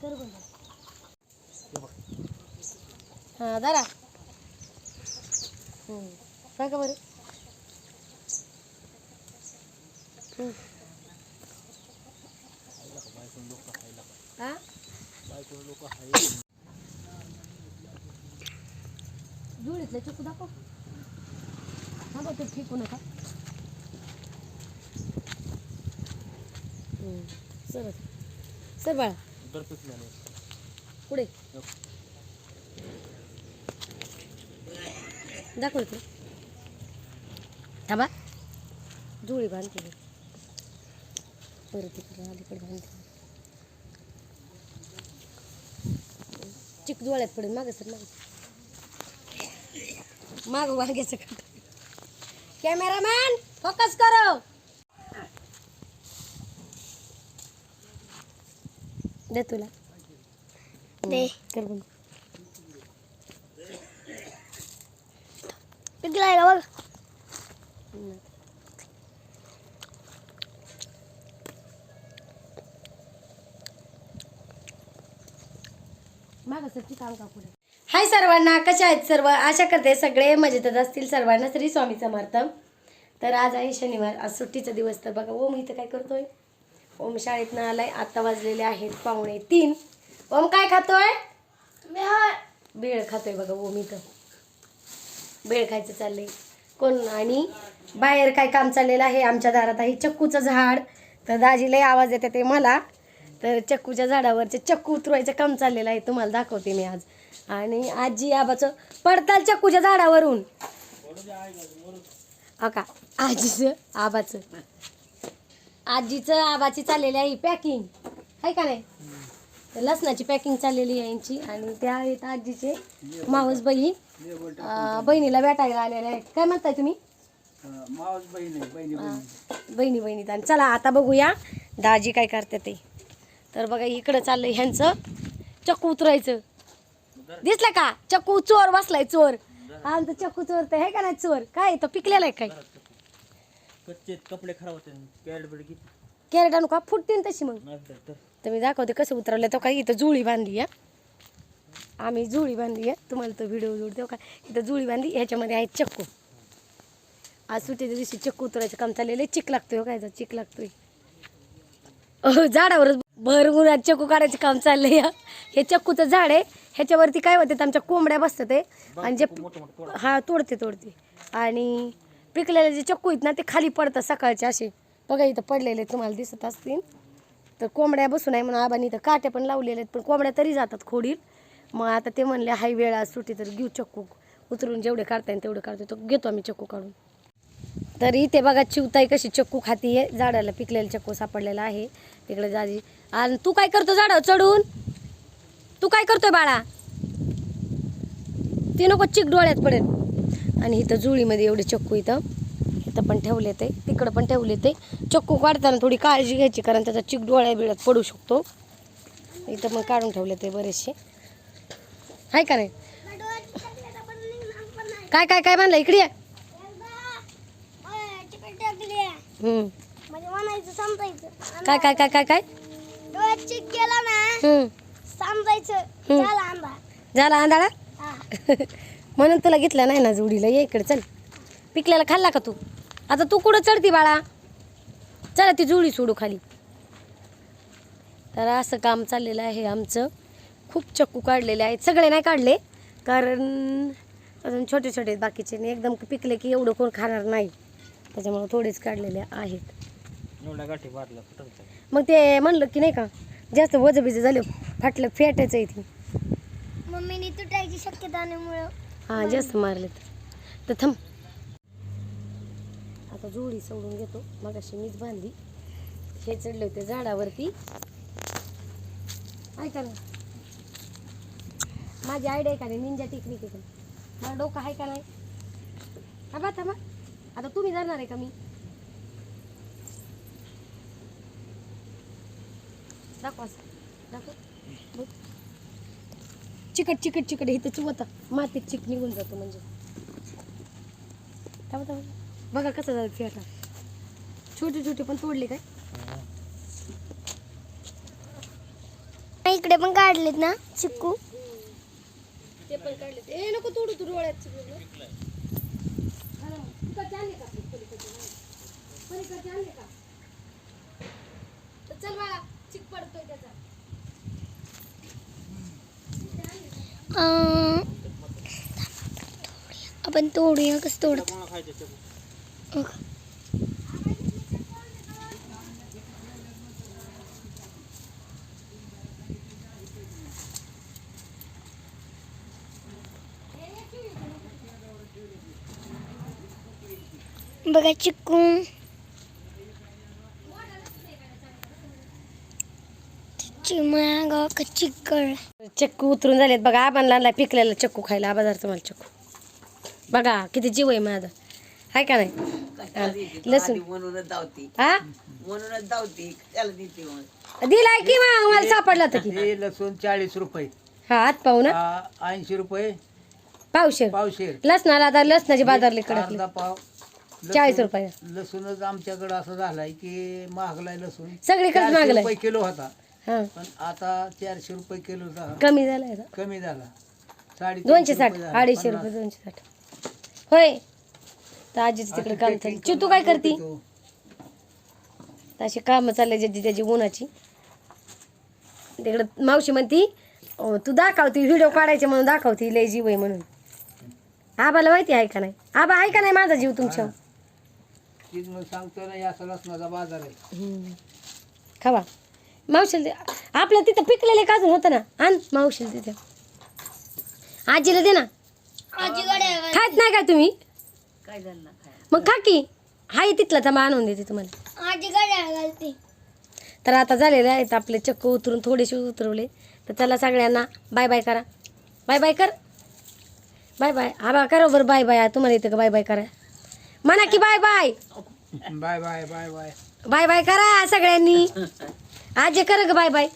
कर बंद हां दादा काय का बरं. हां? जुळीतल्या जुळीतलं चकू दाखव. हा बघ ते फेकू नका. हम्म. सर सर बाळा. पुढे दाखव ते थांबा। जुळी बांधते मी. परत इकडे अलीकडे बांधते चिक जुळ्यात पडेल मागं सर मागं। माग वांग्याचं कट। कॅमेरामॅन फोकस करो। दे तुला. दे. कर बघ. पिकलाय का बघ? हाय सर्वांना कशा आहेत सर्व? आशा करते सगळे मजेतच असतील सर्वांना श्री स्वामी समर्थ. तर आज आहे शनिवार आज सुट्टीचा दिवस तर बघा ओम इथं काय करतोय? ओम शाळेतनं आलाय आता वाजलेले आहेत पावणे तीन. ओम काय खातोय? बेळ खातोय बघा ओम इथं. बेळ खायचं चाललंय. कोण आणि बाहेर काय काम चाललेलं आहे? आमच्या दारात आहे चक्कूचं झाड. तर दाजीलाही आवाज येते ते मला. तर चक्कूच्या झाडावरचे चक्कू उतरवायचं काम चाललेलं आहे तुम्हाला दाखवते मी आज. आणि आजी आबाचं पडताल चक्कूच्या झाडावरून. हा का? आजीचं आबाचं. आजीचं आबाची चाललेली आहे पॅकिंग आहे का नाही? लसणाची पॅकिंग चाललेली आहे यांची. आणि त्या आहेत आजीचे माऊस बहीण. बहिणीला भेटायला आलेल्या आहेत. काय म्हणताय तुम्ही? मावस बहीण बहिणी हा, बहिणी बहिणीत आणि चला आता बघूया दाजी काय करते ते. तर बघा इकडं चाललंय ह्यांचं. चक्कू उतरायचं. दिसलं का? चक्कू चोर बसलाय चोर. आमचं चक्कू चोर तर आहे का नाही चोर? काय तो पिकलेला आहे काय? कच्चे कपडे खराब होते किती कॅरेट आणू का? फुटतीन तशी मग. नसतं तर तर. मी दाखवते कसं उतरवलं तो काय इथं जुळी बांधली आहे? आम्ही जुळी बांधली आहे. तुम्हाला तो व्हिडिओ जोडतो का? इथं जुळी बांधली. ह्याच्यामध्ये आहे चक्कू. आज सुट्टीच्या दिवशी चक्कू उतरायचं काम चाललेलं आहे चिक लागतोय हो काय चिक लागतोय. अहो, झाडावरच भर उन्हात चक्कू काढायचं काम चाललंय हा. हे चक्कूचं झाड आहे. ह्याच्यावरती काय होते? आमच्या कोंबड्या बसतात ते आणि जे हा तोडते तोडते. आणि पिकलेले जे चक्कू आहेत ना ते खाली पडतात सकाळचे असे. बघा इथं पडलेले तुम्हाला दिसत असतील. तर कोंबड्या बसून आहे म्हणून आबानी इथं काट्या पण लावलेल्या आहेत पण कोंबड्या तरी जातात खोडील मग आता ते म्हणले हाय वेळ आज सुट्टी तर घेऊ चक्कू. उतरून जेवढे काढता येईल तेवढे काढतो. तो घेतो आम्ही चक्कू काढून. तर इथे बघा चिवताई कशी चक्कू खाती आहे. झाडाला पिकलेला चक्कू सापडलेला आहे. तिकडे जाजी आणि तू काय करतो झाडावर चढून? तू काय करतोय बाळा? ते नको चिक डोळ्यात पडेल. आणि इथं जुळीमध्ये एवढे चक्कू इथं. इथं पण ठेवले ते. तिकडं पण ठेवले ते. चक्कू काढताना थोडी काळजी घ्यायची कारण त्याचा चिक डोळ्या बिळ्यात पडू शकतो. इथं मग काढून ठेवले ते बरेचसे. आहे का नाही? काय काय काय म्हणलं इकडे काय काय काय काय काय. झाला आंधळा? म्हणून तुला घेतला नाही ना जोडीला. ये इकडे चल. पिकल्याला खाल्ला का तू? आता तू कुठं चढती बाळा? चला ती जुळी सोडू खाली. तर असं काम चाललेलं आहे आमचं. खूप चक्कू काढलेले आहेत. सगळे नाही काढले. कारण अजून छोटे छोटे बाकीचे. एकदम पिकले की एवढं कोण खाणार नाही. त्याच्यामुळे थोडेच काढलेले आहेत. मग ते म्हणलं की नाही का जास्त वजबिज झालं फाटलं फेटायचं आहे ती. मम्मीने तुटायची शक्यता मुळे हां जास्त मारले तर. थांब. आता जोडी सोडून घेतो. मग अशी मीच बांधली. हे चढले होते झाडावरती. ऐका ना. माझी आयडिया आहे का नाही? निंजा टेक्निक आहे मला डोकं आहे का नाही? थांबा थांबा. आता तुम्ही जाणार आहे का मी? दाखवा. दाखव. चिकट चिकट चिकट इथं चिवता. मातीत चिक निघून जातो म्हणजे. थांबा थांबा. बघा कसं झालं फेटा छोटे छोटे पण तोडले काय? इकडे पण काढलेत ना चिक्कू? ते पण ए, नको तोडू तू डोळ्यात चिकलं. हा ना, तिकडचे आणले का? आपले पलीकडचे? नाही. पलीकडचे आणले का? तर चल बाळा चिक पडतोय त्याचा. आपण तोडूया कसं तोडत बघा चिकू बघा चिक्कू चिमागा का चिक्कळ चक्कू उतरून झालेत. बघा आबांना आणलाय पिकलेला चक्कू खायला. आबा तुम्हाला चक्कू. बघा किती जीव आहे माझा. हाय का नाही? हा, लसूण. म्हणूनच धावती हा? म्हणूनच धावती त्याला देते मग. दिलाय की मग? मला सापडला तर की. हे लसूण चाळीस रुपये. हा हात पाहू ना. ऐंशी रुपये. पावशेर. पावशेर. लसणाला आता लसणाची बाजारली कडकली अर्धा पाव. लसूण- चाळीस रुपये. लसूणच आमच्याकडे असं झालाय की महागलाय लसूण. सगळीकडे चारशे रुपये किलो होता. हा. पण आता चारशे रुपये किलो झा- कमी झालाय आता. कमी झाला. साडे दोनशे साठ अडीचशे रुपये दोनशे साठ. होय. तर आजीच तिकडे काम चालू. चितू काय करती? अशी कामं चालले ज्याची त्याची उन्हाची. तिकडं मावशी म्हणती तू दाखवती व्हिडिओ काढायचे म्हणून दाखवती लय जीव आहे म्हणून. आबाला माहिती आहे का नाही? आबा आहे का नाही माझा जीव तुमच्या. तीच मग सांगतो ना या लसणाचा बाजार आहे. खावा मावशीला दे. आपल्या तिथं पिकलेले काजून होतं ना. आण मावशीला तिथे. आजीला दे ना. खात नाही काय तुम्ही? काय झालं ना खायला? मग खा की. हाय तिथला थांबा आणून देते तुम्हाला. आजी गड्या घालते तर आता झालेले आहेत आपले चक्क उतरून थोडेसे उतरवले. तर चला सगळ्यांना बाय बाय करा. बाय बाय कर. Bye bye. हा बा करा बरं बाय बाय. तुम्हाला येतं का? बाय बाय करा. म्हणा की bye bye. Bye bye bye bye. Bye bye करा सगळ्यांनी. आजी करा ग बाय बाय